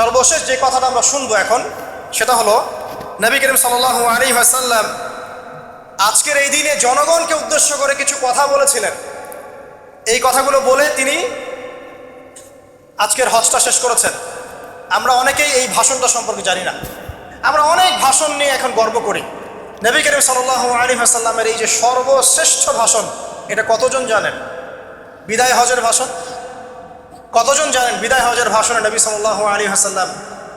সর্বশেষ যে কথাটা আমরা শুনব এখন, সেটা হলো, নবী করিম সাল্লাহ আলী হাসাল্লাম আজকের এই দিনে জনগণকে উদ্দেশ্য করে কিছু কথা বলেছিলেন। এই কথাগুলো বলে তিনি আজকের হজটা শেষ করেছেন। আমরা অনেকেই এই ভাষণটা সম্পর্কে জানি না। আমরা অনেক ভাষণ নিয়ে এখন গর্ব করি। নবী করিম সাল্লাহ আলী হাসাল্লামের এই যে সর্বশ্রেষ্ঠ ভাষণ, এটা কতজন জানেন? বিদায় হজের ভাষণ? কতজন জানেন বিদায় হজের ভাষণে নবী সাল্লাহ আলী হাসাল্লাম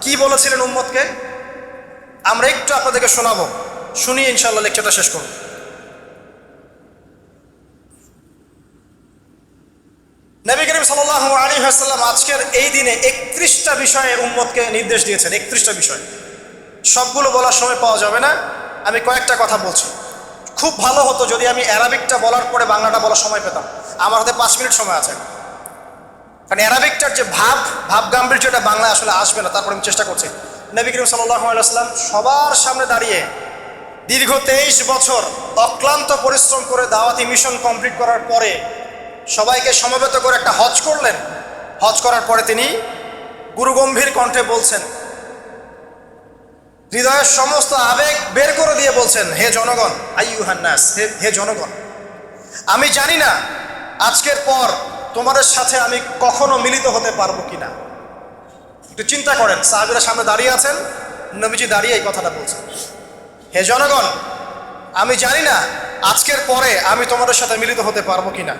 কি বলেছিলেন উম্মতকে? আমরা একটু আপনাদেরকে শোনাবো। শুনি ইনশাল্লাহ লেকচারটা শেষ করব। নবী করিম সাল্লাহ আলী হাসাল্লাম আজকের এই দিনে একত্রিশটা বিষয়ে উম্মতকে নির্দেশ দিয়েছেন, একত্রিশটা বিষয়। সবগুলো বলার সময় পাওয়া যাবে না। আমি কয়েকটা কথা বলছি। খুব ভালো হতো যদি আমি অ্যারাবিকটা বলার পরে বাংলাটা বলার সময় পেতাম। আমার হাতে পাঁচ মিনিট সময় আছে। কারণ অ্যারাবিকটার যে ভাব ভাব গাম্ভীর্যটা বাংলায় আসলে আসবে না, তারপরে আমি চেষ্টা করছি। নবী করিম সাল্লাম সবার সামনে দাঁড়িয়ে দীর্ঘ তেইশ বছর অক্লান্ত পরিশ্রম করে দাওয়াতি মিশন কমপ্লিট করার পরে সবাইকে সমবেত করে একটা হজ করলেন। হজ করার পরে তিনি গুরুগম্ভীর কণ্ঠে বলছেন, হৃদয়ের সমস্ত আবেগ বের করে দিয়ে বলছেন, হে জনগণ আই আইয়ুহান্নাস হে হে জনগণ, আমি জানি না আজকের পর তোমাদের সাথে আমি কখনো মিলিত হতে পারব কিনা? একটু চিন্তা করেন, সাহাবিরা সামনে দাঁড়িয়ে আছেন, নবীজি দাঁড়িয়ে এই কথাটা বলছেন। হে জনগণ, আমি জানি না আজকের পরে আমি তোমাদের সাথে মিলিত হতে পারব কিনা।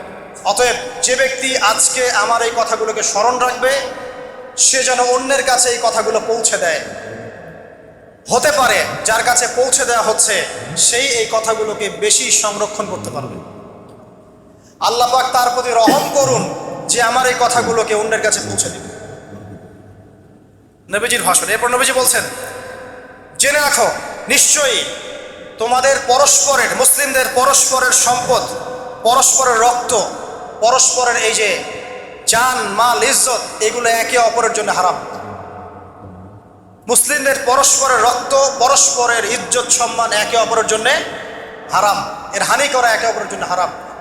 অতএব যে ব্যক্তি আজকে আমার এই কথাগুলোকে স্মরণ রাখবে, সে যেন অন্যের কাছে এই কথাগুলো পৌঁছে দেয়। হতে পারে, যার কাছে পৌঁছে দেওয়া হচ্ছে, সেই এই কথাগুলোকে বেশি সংরক্ষণ করতে পারবে। আল্লাহ পাক তার প্রতি রহম করুন যে আমার এই কথাগুলোকে অন্যের কাছে পৌঁছে দিবে। নবীজির ভাষণ। এরপর নবীজি বলছেন, জেনে রাখো, নিশ্চয়ই তোমাদের পরস্পরের, মুসলিমদের পরস্পরের সম্পদ, পরস্পরের রক্ত, পরস্পরের এই যে জান, মাল, ইজ্জত, এগুলো একে অপরের জন্য হারাম। মুসলিমদের পরস্পরের রক্ত, পরস্পরের ইজ্জত, সম্মান একে অপরের জন্য হারাম। এর হানি করা একে অপরের জন্য হারাম।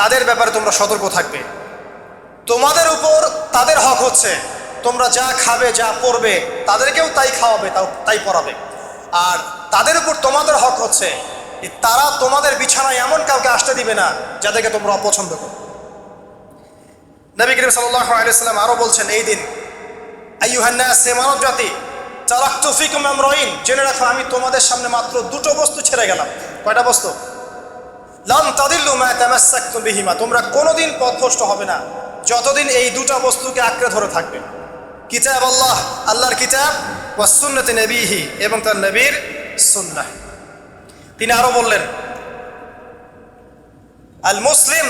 তাদের ব্যাপারে তোমরা সতর্ক থাকবে। তোমাদের উপর তাদের হক হচ্ছে। তোমরা যা খাবে, যা পড়বে, তাদেরকেও তাই খাওয়াবে, তাও তাই পড়াবে। আর তাদের উপর তোমাদের হক হচ্ছে। তারা তোমাদের বিছানায় এমন কাউকে আসতে দিবে না, যাদেরকে তোমরা অপছন্দ করো। নবী করিম আলাইসাল্লাম আরও বলছেন এই দিন আইয়ুহান্না সে মানব জাতি চালাক তফিকুম আমরইন। জেনে রাখো, আমি তোমাদের সামনে মাত্র দুটো বস্তু ছেড়ে গেলাম। কয়টা বস্তু? লাম তাদিল্লু মা বিহিমা, তোমরা কোনোদিন পথভ্রষ্ট হবে না, যতদিন এই দুটা বস্তুকে আঁকড়ে ধরে থাকবে। কিতাব আল্লাহ, আল্লাহর কিতাব ওয়াসুন্নতি নবীহি এবং তার নবীর সুন্নাহ। তিনি আরও বললেন, আল মুসলিম,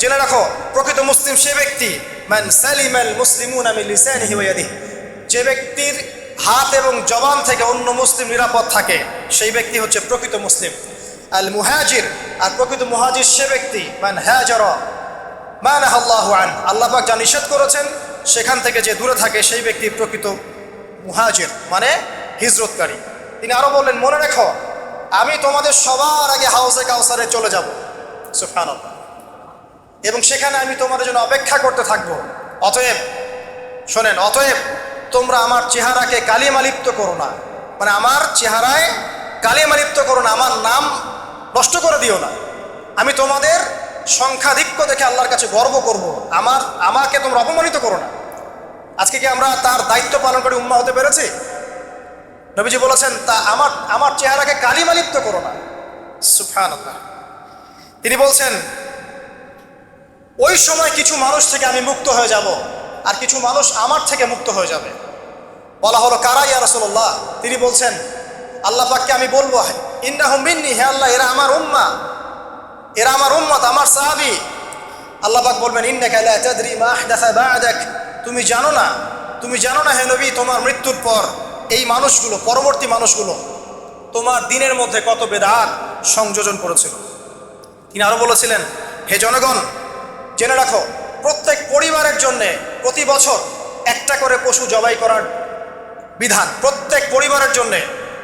জেনে রাখো, প্রকৃত মুসলিম সে ব্যক্তি, মান সালিম আল মুসলিমুন আমি লিসানিহি ওয়া যে ব্যক্তির হাত এবং জবান থেকে অন্য মুসলিম নিরাপদ থাকে, সেই ব্যক্তি হচ্ছে প্রকৃত মুসলিম। আল মুহাজির আর প্রকৃত মুহাজির সে ব্যক্তি, মান হাজারা মান আল্লাহ আন, আল্লাহ পাক যা নিষেধ করেছেন, সেখান থেকে যে দূরে থাকে সেই ব্যক্তি প্রকৃত মুহাজির মানে হিজরতকারী। তিনি আরও বললেন, মনে রেখো, আমি তোমাদের সবার আগে হাউসে কাউসারে চলে যাব। সুফানাল্লাহ এবং সেখানে আমি তোমাদের জন্য অপেক্ষা করতে থাকব। অতএব, শোনেন, অতএব তোমরা আমার চেহারাকে কালিমালিপ্ত করো না। মানে আমার চেহারায় কালিমালিপ্ত করো না, আমার নাম নষ্ট করে দিও না। আমি তোমাদের সংখ্যাধিক্য দেখে আল্লাহর কাছে গর্ব করব। আমার, আমাকে তোমরা অপমানিত করো না। আজকে কি আমরা তার দায়িত্ব পালন করে উম্মা হতে পেরেছি? নবীজি বলেছেন, তা আমার আমার চেহারাকে কালিমালিপ্ত করো না। সুফান তিনি বলছেন, ওই সময় কিছু মানুষ থেকে আমি মুক্ত হয়ে যাব, আর কিছু মানুষ আমার থেকে মুক্ত হয়ে যাবে। বলা হলো, কারা ইয়া রসল্লাহ তিনি বলছেন আল্লাহ পাককে আমি বলব ইন্না মিন্নি, হে আল্লাহ, এরা আমার উম্মা। এরা আমার উম্মত, আমার সাহাবি। আল্লাহ পাক বলবেন, ইন্নাকা লা তাদরি মা আহদাসা বা'দাক। তুমি জানো না, তুমি জানো না, হে নবী, তোমার মৃত্যুর পর এই মানুষগুলো, পরবর্তী মানুষগুলো তোমার দিনের মধ্যে কত বেদাত সংযোজন করেছিল। তিনি আরও বলেছিলেন, হে জনগণ, জেনে রাখো, প্রত্যেক পরিবারের জন্যে প্রতি বছর একটা করে পশু জবাই করার বিধান, প্রত্যেক পরিবারের জন্যে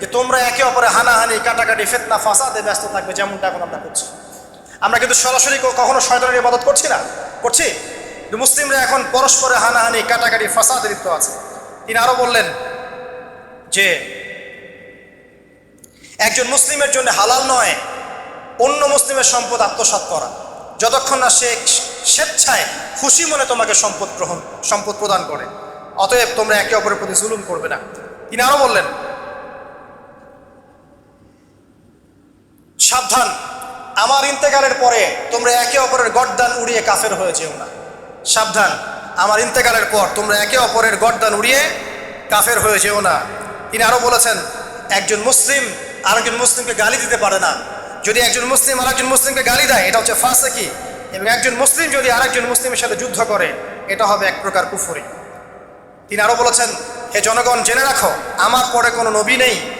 যে তোমরা একে অপরে হানাহানি, কাটাকাটি, ফেতনা, ফাসাদে ব্যস্ত থাকবে, যেমনটা এখন আমরা করছি। আমরা কিন্তু সরাসরি কখনো শয়তানের ইবাদত করছি না। করছি? মুসলিমরা এখন পরস্পরে হানাহানি, কাটাকাটি, ফাসাদে লিপ্ত আছে। তিনি আরও বললেন যে, একজন মুসলিমের জন্য হালাল নয়, অন্য মুসলিমের সম্পদ আত্মসাৎ করা। যতক্ষণ না সে স্বেচ্ছায় খুশি মনে তোমাকে সম্পদ গ্রহণ সম্পদ প্রদান করে। অতএব তোমরা একে অপরের প্রতি জুলুম করবে না। তিনি আরও বললেন সাবধান। আমার ইন্তেকালের পরে তোমরা একে অপরের গড্ডান উড়িয়ে কাফের হয়ে যেও না। সাবধান। আমার ইন্তেকালের পর তোমরা একে অপরের গড্ডান উড়িয়ে কাফের হয়ে যেও না। তিনি আরও বলেছেন, একজন মুসলিম আরেকজন মুসলিমকে গালি দিতে পারে না। যদি একজন মুসলিম আরেকজন মুসলিমকে গালি দেয়, এটা হচ্ছে ফাঁসেকি। এবং একজন মুসলিম যদি আরেকজন মুসলিমের সাথে যুদ্ধ করে, এটা হবে এক প্রকার কুফরি। তিনি আরও বলেছেন, হে জনগণ, জেনে রাখো, আমার পরে কোনো নবী নেই।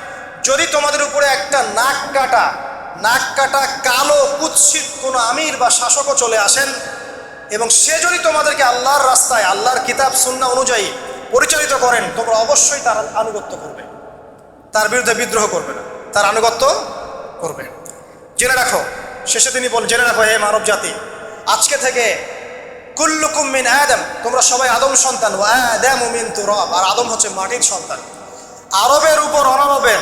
যদি তোমাদের উপরে একটা নাক কাটা নাক কাটা কালো কুৎসিত কোনো আমির বা শাসকও চলে আসেন, এবং সে যদি তোমাদেরকে আল্লাহর রাস্তায়, আল্লাহর কিতাব সুন্না অনুযায়ী পরিচালিত করেন, তোমরা অবশ্যই তার আনুগত্য করবে। তার বিরুদ্ধে বিদ্রোহ করবে না। তার আনুগত্য করবে। জেনে রাখো, শেষে তিনি বল, জেনে রাখো, হে মানব জাতি, আজকে থেকে কুল্লুকুম মিন আদম, তোমরা সবাই আদম সন্তান ও আদম মিন তুরব, আর আদম হচ্ছে মাটির সন্তান। আরবের উপর অনারবের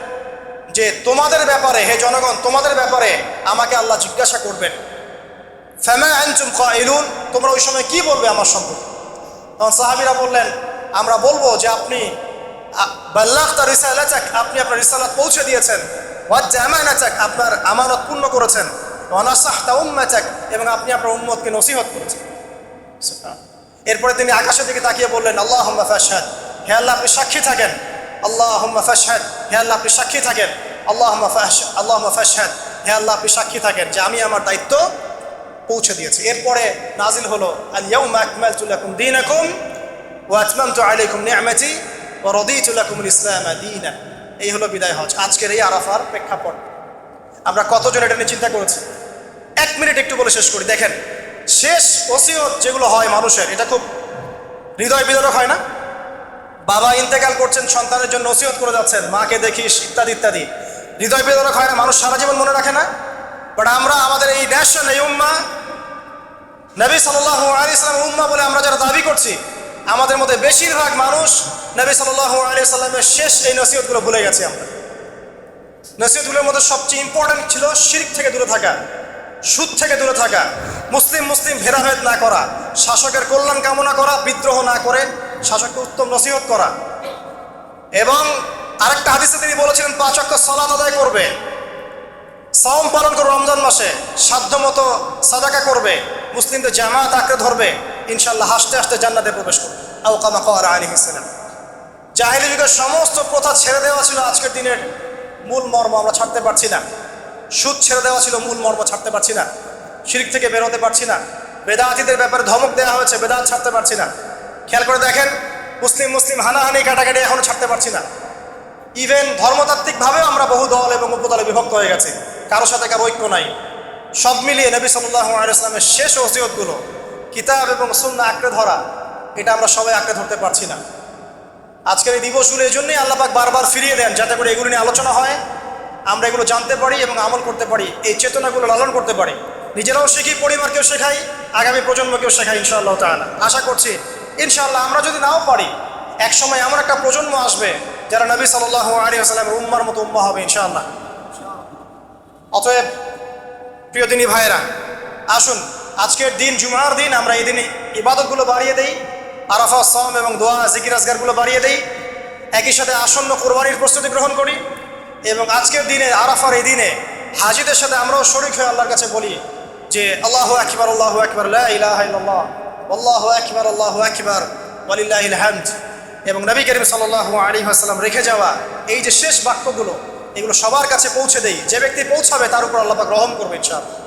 যে তোমাদের ব্যাপারে, হে জনগণ, তোমাদের ব্যাপারে আমাকে আল্লাহ জিজ্ঞাসা করবেন। ফ্যামা তোমরা ওই সময় কি বলবে আমার সম্পর্কে? তখন সাহাবিরা বললেন, আমরা বলব যে আপনি বাল্লাহ আপনি আপনার রিসালাত পৌঁছে দিয়েছেন। ওয়াজ আপনার আমানত পূর্ণ করেছেন। অনাসাহ তা উম্মাচাক এবং আপনি আপনার উম্মতকে নসিহত করেছেন। এরপরে তিনি আকাশের দিকে তাকিয়ে বললেন আল্লাহ হে আল্লাহ, আপনি সাক্ষী থাকেন। আল্লাহ হে আল্লাহ, আপনি সাক্ষী থাকেন। আল্লাহ আল্লাহ ফাশহাদ। হে আল্লাহ, আপনি সাক্ষী থাকেন যে আমি আমার দায়িত্ব পৌঁছে দিয়েছি। এরপরে নাজিল হলো এই হলো বিদায় হজ। আজকের এই আরাফার প্রেক্ষাপট। আমরা কতজন এটা নিয়ে চিন্তা করেছি? এক মিনিট একটু বলে শেষ করি। দেখেন, শেষ ওসিয়ত যেগুলো হয় মানুষের, এটা খুব হৃদয় বিদারক হয় না? বাবা ইন্তেকাল করছেন, সন্তানের জন্য নসিহত করে যাচ্ছেন, মাকে দেখিস, ইত্যাদি ইত্যাদি। হৃদয় বিদারক হয় না, মানুষ সারা জীবন মনে রাখে না। বাট আমরা আমাদের এই ন্যাশন এই উম্মা, নবী সাল্লাহ আলী ইসলাম উম্মা বলে আমরা যারা দাবি করছি, আমাদের মধ্যে বেশিরভাগ মানুষ নবী সাল্লাহ আলী সাল্লামের শেষ এই নসিহতগুলো ভুলে গেছি আমরা। নসিহতগুলোর মধ্যে সবচেয়ে ইম্পর্টেন্ট ছিল শিরিক থেকে দূরে থাকা, সুদ থেকে দূরে থাকা, মুসলিম মুসলিম ভেদাভেদ না করা, শাসকের কল্যাণ কামনা করা, বিদ্রোহ না করে শাসককে উত্তম নসিহত করা। এবং আরেকটা হাদিসে তিনি বলেছিলেন, পাঁচ অক্ট সলাত আদায় করবে। সাওম পালন করবে রমজান মাসে সাধ্য মতো সাদাকা করবে। মুসলিমদের জামাত আঁকড়ে ধরবে। ইনশাল্লাহ হাসতে হাসতে জান্নাতে প্রবেশ করবে। আউকামা কওয়ার আলী ইসলাম জাহিলি যুগের সমস্ত প্রথা ছেড়ে দেওয়া ছিল আজকের দিনের মূল মর্ম, আমরা ছাড়তে পারছি না। সুদ ছেড়ে দেওয়া ছিল মূল মর্ম, ছাড়তে পারছি না। শিরিক থেকে বেরোতে পারছি না। বেদাতিদের ব্যাপারে ধমক দেওয়া হয়েছে, বেদাত ছাড়তে পারছি না। খেয়াল করে দেখেন, মুসলিম মুসলিম হানাহানি কাটাকাটি এখনও ছাড়তে পারছি না। ইভেন ধর্মতাত্ত্বিকভাবেও আমরা বহু দল এবং উপদলে বিভক্ত হয়ে গেছি কারোর সাথে কারও ঐক্য নাই। সব মিলিয়ে নবী সাল্লাহ আলাইসলামের শেষ ওসিয়তগুলো, কিতাব এবং সুন্না আঁকড়ে ধরা, এটা আমরা সবাই আঁকড়ে ধরতে পারছি না। আজকের এই দিবস দিবসগুলো এই জন্যই আল্লাপাক বারবার ফিরিয়ে দেন, যাতে করে এগুলো নিয়ে আলোচনা হয়, আমরা এগুলো জানতে পারি এবং আমল করতে পারি, এই চেতনাগুলো লালন করতে পারি। নিজেরাও শিখি, পরিবারকেও শেখাই, আগামী প্রজন্মকেও শেখাই ইনশাআল্লাহ তাআলা। আশা করছি ইনশাআল্লাহ আমরা যদি নাও পারি এক সময় এমন একটা প্রজন্ম আসবে যারা নবী সাল্লাহ আলী আসালামের উম্মার মতো উম্মা হবে ইনশাআল্লাহ। অতএব প্রিয় দিনী ভাইয়েরা, আসুন, আজকের দিন, জুমার দিন আমরা এই দিনে ইবাদতগুলো বাড়িয়ে দেই, আরাফা সম এবং দোয়া, জিকির, আজগারগুলো বাড়িয়ে দেই, একই সাথে আসন্ন কোরবানির প্রস্তুতি গ্রহণ করি এবং আজকের দিনে, আরাফার এই দিনে হাজিদের সাথে আমরাও শরিক হয়ে আল্লাহর কাছে বলি যে, আল্লাহ আকবর আল্লাহ আকবর ইলাহ আল্লাহ আকবর আল্লাহ আকবর ওয়ালিল্লাহিল হামদ এবং নবী করিম সাল্লাহ আলী আসসালাম রেখে যাওয়া এই যে শেষ বাক্যগুলো, এগুলো সবার কাছে পৌঁছে দেই। যে ব্যক্তি পৌঁছাবে তার উপর আল্লাহ গ্রহণ করবে ইনশাআল্লাহ।